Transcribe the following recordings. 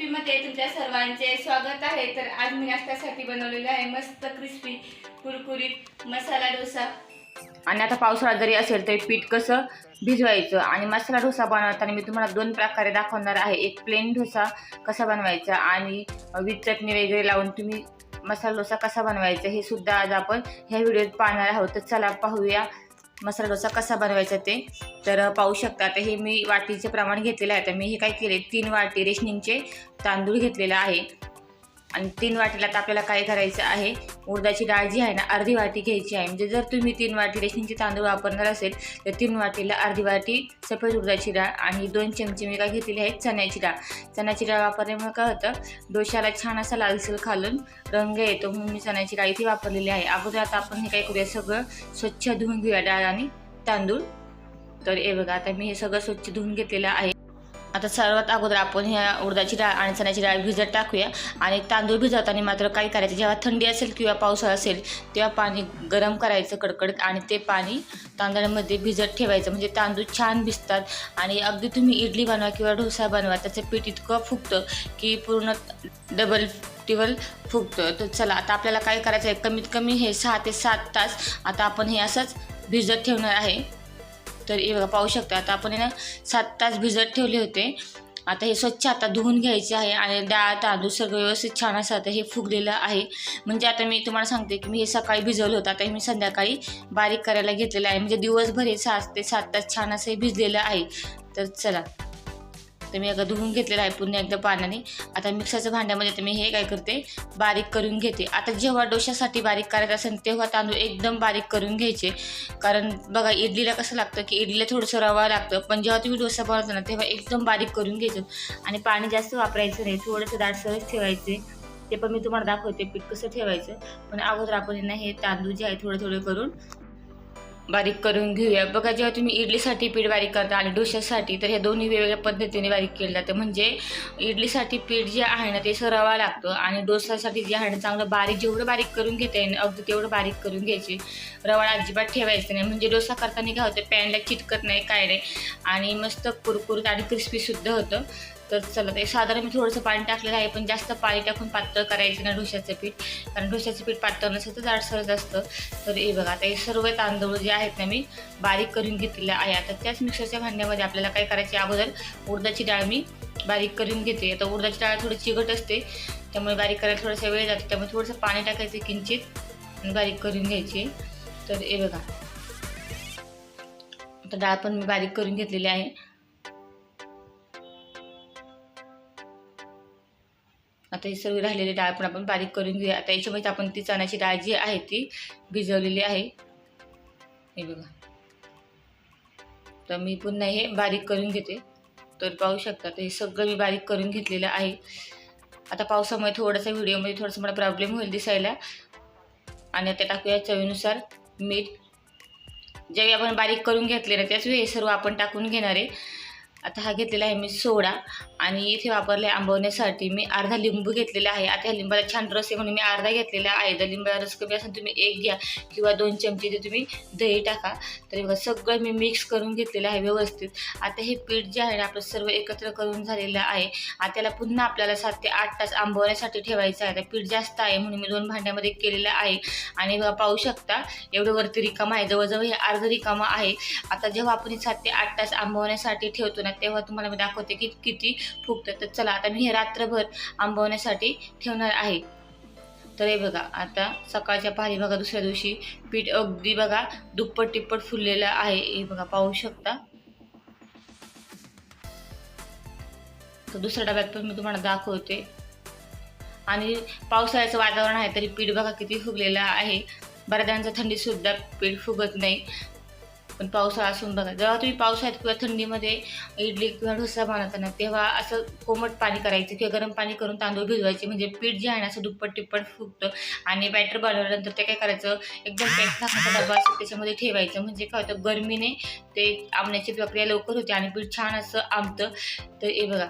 रेसिपीमध्ये तुमच्या सर्वांचे स्वागत आहे. तर आज मी नाश्त्यासाठी बनवलेलं आहे मस्त क्रिस्पी कुरकुरीत मसाला डोसा. आणि आता पावसाळा जरी असेल तरी पीठ कसं भिजवायचं आणि मसाला डोसा बनवताना मी तुम्हाला दोन प्रकारे दाखवणार आहे. एक प्लेन डोसा कसा बनवायचा आणि विथ चटणी वगैरे लावून तुम्ही मसाला डोसा कसा बनवायचा हे सुद्धा आज आपण ह्या व्हिडिओत पाहणार आहोत. तर चला पाहूया. मसाला डोसा कसा बनवायचा ते तर पाहू शकता. आता हे मी वाटीचे प्रमाण घेतलेलं आहे. तर मी हे काय केले तीन वाटी रेशनिंगचे तांदूळ घेतलेला आहे. आणि तीन वाटीला तर आपल्याला काय करायचं आहे? उडदाची डाळ जी आहे ना अर्धी वाटी घ्यायची आहे. म्हणजे जर तुम्ही तीन वाटी रेशनचे तांदूळ वापरणार असेल तर तीन वाटीला अर्धी वाटी सफेद उडदाची डाळ आणि दोन चमचे मी काय घेतलेली आहे चण्याची डाळ. चण्याची डाळ वापरल्यामुळे काय होतं डोशाला छान असा लालसर खालून रंग येतो म्हणून मी चण्याची डाळ इथे वापरलेली आहे. अगोदर आता आपण हे काय करूया सगळं स्वच्छ धुवून घेऊया डाळ आणि तांदूळ. तर हे बघा आता मी हे सगळं स्वच्छ धुवून घेतलेलं आहे. आता सर्वात अगोदर आपण ह्या उडदाची डाळ आणि चण्याची डाळ भिजत टाकूया. आणि तांदूळ भिजवताना मात्र काय करायचं जेव्हा थंडी असेल किंवा पावसाळा असेल तेव्हा पाणी गरम करायचं कडकडत आणि ते पाणी तांदळामध्ये भिजत ठेवायचं. म्हणजे तांदूळ छान भिजतात आणि अगदी तुम्ही इडली बनवा किंवा डोसा बनवा त्याचं पीठ इतकं फुगतं की पूर्ण डबल टिबल फुगतं. तर चला आता आपल्याला काय करायचं आहे कमीत कमी हे सहा ते सात तास आता आपण हे असंच भिजत ठेवणार आहे. तर हे बघा पाहू शकता आता आपण ना सात तास भिजत ठेवले होते. आता हे स्वच्छ आता धुवून घ्यायचे आहे आणि डाळ तांदूळ सगळं व्यवस्थित छान असं आता हे फुगलेलं आहे. म्हणजे आता मी तुम्हाला सांगते की मी हे सकाळी भिजवलं होतं. आता हे मी संध्याकाळी बारीक करायला घेतलेलं आहे. म्हणजे दिवसभर हे सात ते सात तास छान असं हे भिजलेलं आहे. तर चला. तर मी अगं धुवून घेतलेलं आहे पुन्हा एकदा पाण्याने. आता मिक्सरच्या भांड्यामध्ये तर मी हे काय करते बारीक करून घेते. आता जेव्हा डोशासाठी बारीक करायचं असेल तेव्हा तांदूळ एकदम बारीक करून घ्यायचे. कारण बघा इडलीला कसं लागतं की इडलीला थोडंसं रवा लागतं. पण जेव्हा तुम्ही डोसा बनवता ना तेव्हा एकदम बारीक करून घ्यायचं. आणि पाणी जास्त वापरायचं नाही. थोडंसं दाटसरच ठेवायचे. ते पण मी तुम्हाला दाखवते पीठ कसं ठेवायचं. पण अगोदर आपण ना हे तांदूळ जे आहे थोडे थोडे करून बारीक करून घेऊया. बघा जेव्हा तुम्ही इडलीसाठी पीठ बारीक करता आणि डोश्यासाठी तर हे दोन्ही वेगवेगळ्या पद्धतीने बारीक केलं जातं. म्हणजे इडलीसाठी पीठ जे आहे ना ते सरावा लागतं आणि डोसासाठी जे आहे ना चांगलं बारीक जेवढं बारीक करून घेता येईल अगदी तेवढं बारीक करून घ्यायची. रवाळ अजिबात ठेवायचं नाही. म्हणजे डोसा करताना काय होतं पॅनला चिटकत नाही काय नाही. आणि मस्त कुरकुरीत आणि क्रिस्पीसुद्धा होतं. तर चला ते साधारण मी थोडंसं पाणी टाकलेलं आहे पण जास्त पाणी टाकून पातळ करायचं ना डोश्याचं पीठ. कारण डोश्याचं पीठ पातळ नसेल तर जाडसरच असतं. तर हे बघा आता हे सर्व तांदूळ जे आहेत ना मी बारीक करून घेतलेलं आहे. आता त्याच मिक्सरच्या भांड्यामध्ये आपल्याला काय करायचे अगोदर उडदाची डाळ मी बारीक करून घेते. आता उडदाची डाळ थोडी चिकट असते त्यामुळे बारीक करायला थोडासा वेळ जातो. त्यामुळे थोडंसं पाणी टाकायचं किंचित बारीक करून घ्यायची. तर हे बघा. आता डाळ पण मी बारीक करून घेतलेली आहे. आता ही सर्व राहिलेली डाळ पण आपण बारीक करून घेऊया. आता याच्यामध्ये आपण ती चण्याची डाळ जी आहे ती भिजवलेली आहे. हे बघा. तर मी पुन्हा हे बारीक करून घेते. तर पाहू शकता तर हे सगळं मी बारीक करून घेतलेलं आहे. आता पावसामुळे थोडासा व्हिडिओमध्ये थोडंसं मला प्रॉब्लेम होईल दिसायला. आणि आता टाकूया चवीनुसार मीठ. ज्यावेळी आपण बारीक करून घेतले ना त्याच वेळी हे सर्व आपण टाकून घेणार आहे. आता हा घेतलेला आहे मी सोडा. आणि इथे वापरले आंबवण्यासाठी. मी अर्धा लिंबू घेतलेला आहे. आता ह्या लिंबाला छान रस आहे म्हणून मी अर्धा घेतलेला आहे. जर लिंबाला रस कमी असेल तुम्ही एक घ्या किंवा दोन चमचे ते तुम्ही दही टाका. तरी बघा सगळं मी मिक्स करून घेतलेलं आहे व्यवस्थित. आता हे पीठ जे आहे ना आपलं सर्व एकत्र करून झालेलं आहे. आता त्याला पुन्हा आपल्याला सात ते आठ तास आंबवण्यासाठी ठेवायचं आहे. आता पीठ जास्त आहे म्हणून मी दोन भांड्यामध्ये केलेलं आहे. आणि बघा पाहू शकता एवढं वरती रिकामा आहे. जवळजवळ हे अर्ध रिकामा आहे. आता जेव्हा आपण सात ते आठ तास आंबवण्यासाठी ठेवतो ना तेव्हा तुम्हाला मी दाखवते की किती फुगतं. तर चला आता मी हे रात्रभर आंबवण्यासाठी ठेवणार आहे. तर हे बघा आता सकाळच्या पहारी बघा दुसऱ्या दिवशी पीठ अगदी बघा दुप्पट टिप्पट फुललेलं आहे. हे बघा पाहू शकता. तर दुसऱ्या डब्यात पण मी तुम्हाला दाखवते. आणि पावसाळ्याचं वातावरण आहे तरी पीठ बघा किती फुगलेलं आहे. बऱ्याच जणांचं थंडीसुद्धा पीठ फुगत नाही. पण पावसाळा असून बघा जेव्हा तुम्ही पावसाळ्यात किंवा थंडीमध्ये इडली किंवा डोसा बनवताना तेव्हा असं कोमट पाणी करायचं किंवा गरम पाणी करून तांदूळ भिजवायचे. म्हणजे पीठ जे आहे ना असं दुप्पट टिप्पट फुगतं आणि बॅटर बनवल्यानंतर ते काय करायचं एकदम पॅक डबा असतो त्याच्यामध्ये ठेवायचं. म्हणजे काय होतं गरमीने ते आंबण्याची प्रक्रिया लवकर होते आणि पीठ छान असं आंबतं. तर हे बघा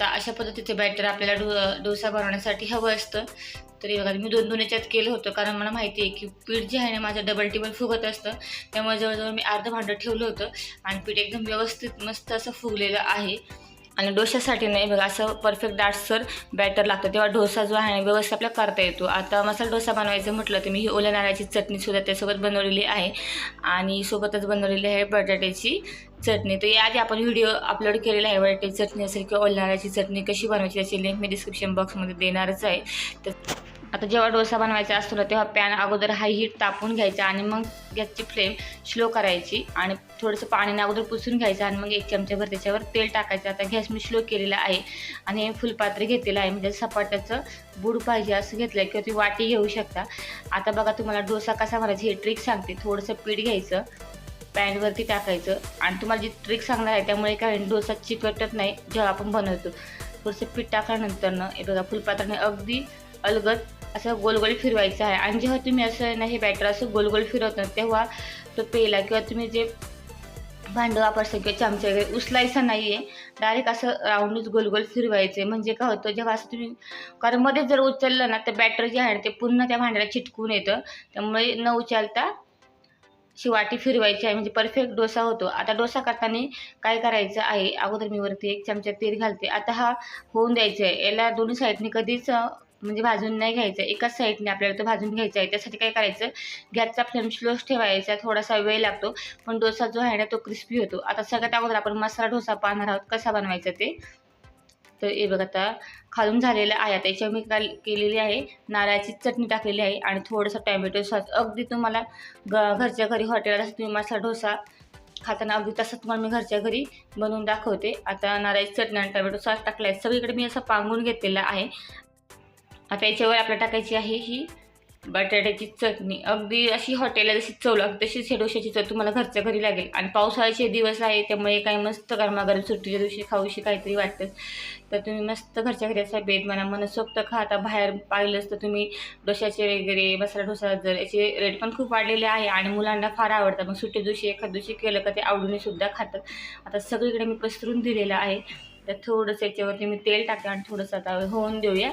आता अशा पद्धतीचे बॅटर आपल्याला डो डोसा बनवण्यासाठी हवं असतं. तरी बघा मी दोन दोन याच्यात केलं होतं. कारण मला माहिती आहे की पीठ जे आहे ना माझं डबल टेबल फुगत असतं. त्यामुळे जवळजवळ मी अर्धं भांडं ठेवलं होतं. आणि पीठ एकदम व्यवस्थित मस्त असं फुगलेलं आहे. आणि डोशासाठी नाही बघा असं परफेक्ट डाटसर बॅटर लागतं. तेव्हा डोसा जो आहे ना व्यवस्थित आपल्याला करता येतो. आता मसाला डोसा बनवायचं म्हटलं तर मी ही ओल्या नारळाची चटणीसुद्धा त्यासोबत बनवलेली आहे. आणि सोबतच बनवलेली आहे बटाट्याची चटणी. तर याआधी आपण व्हिडिओ अपलोड केलेला आहे बटाट्याची चटणी असेल किंवा ओल्या नारळाची चटणी कशी बनवायची त्याची लिंक मी डिस्क्रिप्शन बॉक्समध्ये देणारच आहे. तर आता जेव्हा डोसा बनवायचा असतो ना तेव्हा पॅन अगोदर हाय हीट तापून घ्यायचा आणि मग गॅसची फ्लेम स्लो करायची आणि थोडंसं पाण्याने अगोदर पुसून घ्यायचं आणि मग एक चमच्याभर त्याच्यावर तेल टाकायचं. आता गॅस मी स्लो केलेला आहे आणि फुलपात्र घेतलेलं आहे. म्हणजे सपाट्याचं बुड पाहिजे असं घेतलं आहे किंवा ती वाटी घेऊ शकता. आता बघा तुम्हाला डोसा कसा बनायचा हे ट्रिक सांगते. थोडंसं पीठ घ्यायचं पॅनवरती टाकायचं आणि तुम्हाला जी ट्रिक सांगणार आहे त्यामुळे काय डोसा चिकटत नाही जेव्हा आपण बनवतो. थोडंसं पीठ टाकल्यानंतर ना हे बघा फुलपात्राने अगदी अलगद असं गोलगोल फिरवायचं आहे. आणि जेव्हा तुम्ही असं ना हे बॅटर असं गोलगोल फिरवता तेव्हा तो पेला किंवा तुम्ही जे भांडं वापरता किंवा चमचा वगैरे उचलायचं नाही आहे डायरेक्ट असं राऊंडच गोलगोल फिरवायचं. आहे म्हणजे काय होतं जेव्हा असं तुम्ही कारण जर उचललं ना तर बॅटर जे आहे ना ते पुन्हा त्या भांड्याला चिटकून येतं. त्यामुळे न उचलता अशी वाटी फिरवायची आहे. म्हणजे परफेक्ट डोसा होतो. आता डोसा करताना काय करायचं आहे? अगोदर मी वरती एक चमचा तेल घालते. आता हा होऊन द्यायचा आहे याला दोन्ही साईडनी कधीच म्हणजे भाजून नाही घ्यायचं. एकाच साईडने आपल्याला तो भाजून घ्यायचा आहे. त्यासाठी काय करायचं? गॅसचा फ्लेम स्लोच ठेवायचा. थोडासा वेळ लागतो. पण डोसा जो आहे ना तो क्रिस्पी होतो. आता सगळ्यात अगोदर आपण मसाला डोसा पाहणार आहोत. कसा बनवायचा ते. तर हे बघा आता खालून झालेलं आहे. आता याच्यावर मी काल केलेली आहे? नारळाची चटणी टाकलेली आहे. आणि थोडंसं टॅमॅटो सॉस. अगदी तुम्हाला ग घरच्या घरी हॉटेलला तुम्ही मसाला डोसा खाताना अगदी तसं तुम्हाला मी घरच्या घरी बनवून दाखवते. आता नारळाची चटणी आणि टॅमॅटो सॉस टाकला आहे सगळीकडे मी असं पांगून घेतलेला आहे. आता याच्यावर आपल्याला टाकायची आहे ही बटाट्याची चटणी. अगदी अशी हॉटेलला जशी चव लागते तशीच हे डोशाची चव तुम्हाला घरच्या घरी लागेल. आणि पावसाळ्याचे दिवस आहे त्यामुळे काही मस्त गरमागरम सुट्टीच्या दिवशी खाऊशी काहीतरी वाटतं. तर तुम्ही मस्त घरच्या घरी असा बेद म्हणा मनसोक्त खा. आता बाहेर पाहिलंच तर तुम्ही डोशाचे वगैरे मसाला डोसा जर याचे रेट पण खूप वाढलेले आहे आणि मुलांना फार आवडतात. मग सुट्टी दिवशी एखाद दिवशी केलं का ते आवडीने सुद्धा खातात. आता सगळीकडे मी पसरून दिलेलं आहे. तर थोडंसं याच्यावरती मी तेल टाकते आणि थोडंसं आता होऊन देऊया.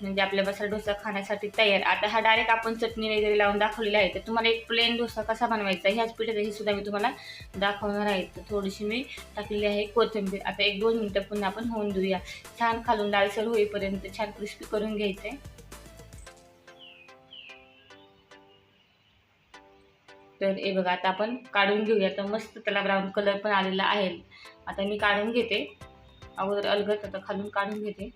म्हणजे आपल्या मसाला डोसा खाण्यासाठी तयार. आता हा डायरेक्ट आपण चटणी वगैरे लावून दाखवलेला आहे. तर तुम्हाला एक प्लेन डोसा कसा बनवायचा ह्याच पिठाची सुद्धा मी तुम्हाला दाखवणार आहे. तर थोडीशी मी टाकलेली आहे कोथिंबीर. आता एक दोन मिनटं पुन्हा आपण होऊन देऊया. छान खालून लालसर होईपर्यंत छान क्रिस्पी करून घ्यायचं आहे तर हे बघा आता आपण काढून घेऊया. तर मस्त त्याला ब्राऊन कलर पण आलेला आहे. आता मी काढून घेते. अगोदर अलगत आता खालून काढून घेते.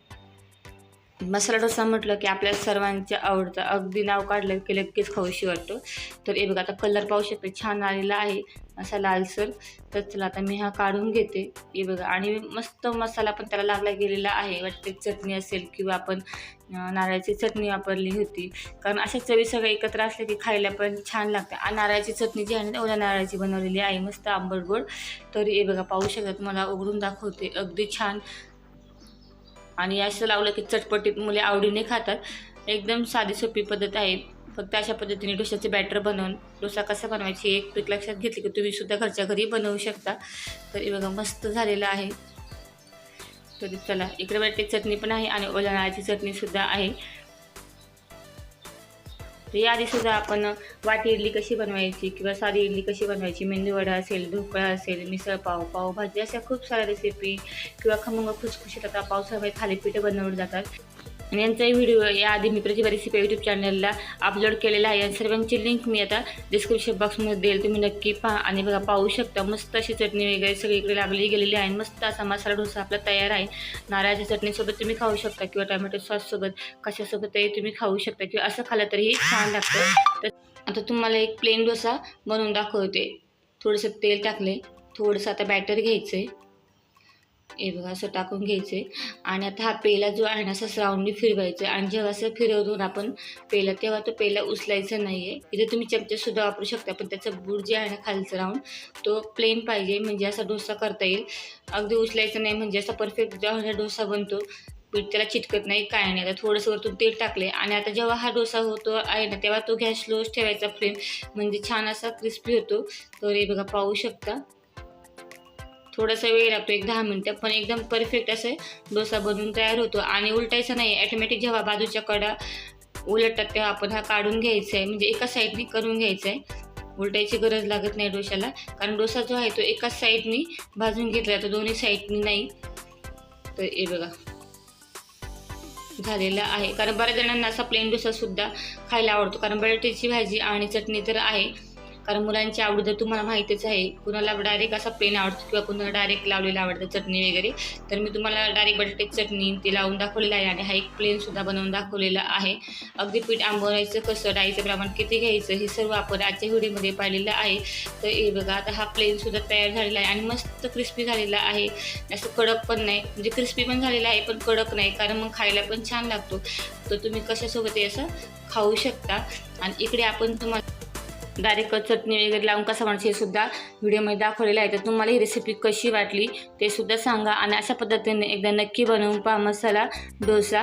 मसाला डोसा म्हटलं की आपल्या सर्वांच्या आवडतं. अगदी नाव काढलं की लगेच खाऊशी वाटतो. तर हे बघा आता कलर पाहू शकते छान आलेला आहे असा लालसर. तर चला आता मी हा काढून घेते. हे बघा आणि मस्त मसाला पण त्याला लागला गेलेला आहे. वाटते चटणी असेल किंवा आपण नारळाची चटणी वापरली होती. कारण अशा चवी सगळं एकत्र असल्या की खायला पण छान लागतं. आणि नारळाची चटणी जी आहे ना ओल्या नारळाची बनवलेली आहे. मस्त आंबट गोड. तर हे बघा पाहू शकतात मला उघडून दाखवते. अगदी छान आणि असं लावलं की चटपटीत मुले आवडीने खातात. एकदम साधी सोपी पद्धत आहे. फक्त अशा पद्धतीने डोशाचे बॅटर बनवून डोसा कसा बनवायची एक पीक लक्षात घेतली की तुम्ही सुद्धा घरच्या घरी बनवू शकता. तरी बघा मस्त झालेलं आहे. तरी चला इकडे बटाटे चटणी पण आहे आणि ओल्या चटणीसुद्धा आहे. तर सुद्धा आपण वाटी इडली कशी बनवायची किंवा साधी इडली कशी बनवायची मेंदूवडा असेल ढोकळा असेल मिसळपाव पावभाजी अशा खूप साऱ्या रेसिपी किंवा खमंग खुसखुशीत आता पावसाळ्यामध्ये थालीपीठं बनवली जातात. आणि यांचाही व्हिडिओ याआधी मी प्रतिभा रेसिपी यूट्यूब चॅनलला अपलोड केलेला आहे. या सर्वांची लिंक मी आता डिस्क्रिप्शन बॉक्समध्ये देईल. तुम्ही नक्की पहा आणि बघा पाहू शकता मस्त अशी चटणी वगैरे सगळीकडे लागली गेलेली आहे. मस्त असा मसाला डोसा आपला तयार आहे. नारळाच्या चटणीसोबत तुम्ही खाऊ शकता किंवा टोमॅटो सॉससोबत कशासोबतही तुम्ही खाऊ शकता किंवा असं खाल्लं तरीही छान लागतं. तर आता तुम्हाला एक प्लेन डोसा बनवून दाखवते. थोडंसं तेल टाकले थोडंसं आता बॅटर घ्यायचं आहे हे बघा असं टाकून घ्यायचं. आहे आणि आता हा पेला जो आहे ना असं राऊंडने फिरवायचं आहे. आणि जेव्हा असं फिरवून आपण पेला तेव्हा तो पेला उचलायचा नाही आहे इथे तुम्ही चमचेसुद्धा वापरू शकता पण त्याचं बूट जे आहे ना खालचं राऊंड तो प्लेन पाहिजे. म्हणजे असा डोसा करता येईल. अगदी उचलायचं नाही म्हणजे असा परफेक्ट जेव्हा डोसा बनतो. पीठ त्याला चिटकत नाही काय नाही. आता थोडंसं वरतून तेल टाकले आणि आता जेव्हा हा डोसा होतो आहे ना तेव्हा तो गॅस स्लोच ठेवायचा फ्लेम म्हणजे छान असा क्रिस्पी होतो. तर हे बघा पाहू शकता. थोडासा वेळ लागतो एक दहा मिनटं. पण एकदम परफेक्ट असं डोसा बनवून तयार होतो. आणि उलटायचं नाही ॲटोमॅटिक जेव्हा बाजूच्या कडा उलटतात तेव्हा आपण हा काढून घ्यायचा आहे म्हणजे एका साईडनी करून घ्यायचा आहे उलटायची गरज लागत नाही डोशाला कारण डोसा जो आहे तो एकाच साईडनी भाजून घेतला जातो दोन्ही साईडनी नाही. तर हे बघा. झालेला आहे. कारण बऱ्याच जणांना असा प्लेन डोसा सुद्धा खायला आवडतो. कारण बटाट्याची भाजी आणि चटणी तर आहे. कारण मुलांची आवड तर तुम्हाला माहितीच आहे कुणाला डायरेक्ट असा प्लेन आवडतो किंवा कुणाला डायरेक्ट लावलेला आवडतं चटणी वगैरे तर मी तुम्हाला डायरेक्ट बटाट्याची चटणी ते लावून दाखवलेलं आहे आणि हा एक प्लेन सुद्धा बनवून दाखवलेला आहे. अगदी पीठ आंबवायचं कसं डाळीचं प्रमाण किती घ्यायचं हे सर्व आपण आजच्या व्हिडिओमध्ये पाहिलेलं आहे. तर हे बघा आता हा प्लेन सुद्धा तयार झालेला आहे आणि मस्त क्रिस्पी झालेला आहे. असं कडक पण नाही म्हणजे क्रिस्पी पण झालेला आहे पण कडक नाही कारण मग खायला पण छान लागतो. तर तुम्ही कशासोबत हे असं खाऊ शकता. आणि इकडे आपण तुम्हाला डायरेक्ट चटणी वगैरे लावून कसं म्हणायचं हे सुद्धा व्हिडिओमध्ये दाखवलेलं आहे. तर तुम्हाला ही रेसिपी कशी वाटली ते सुद्धा सांगा आणि अशा पद्धतीने एकदा नक्की बनवून पहा मसाला डोसा.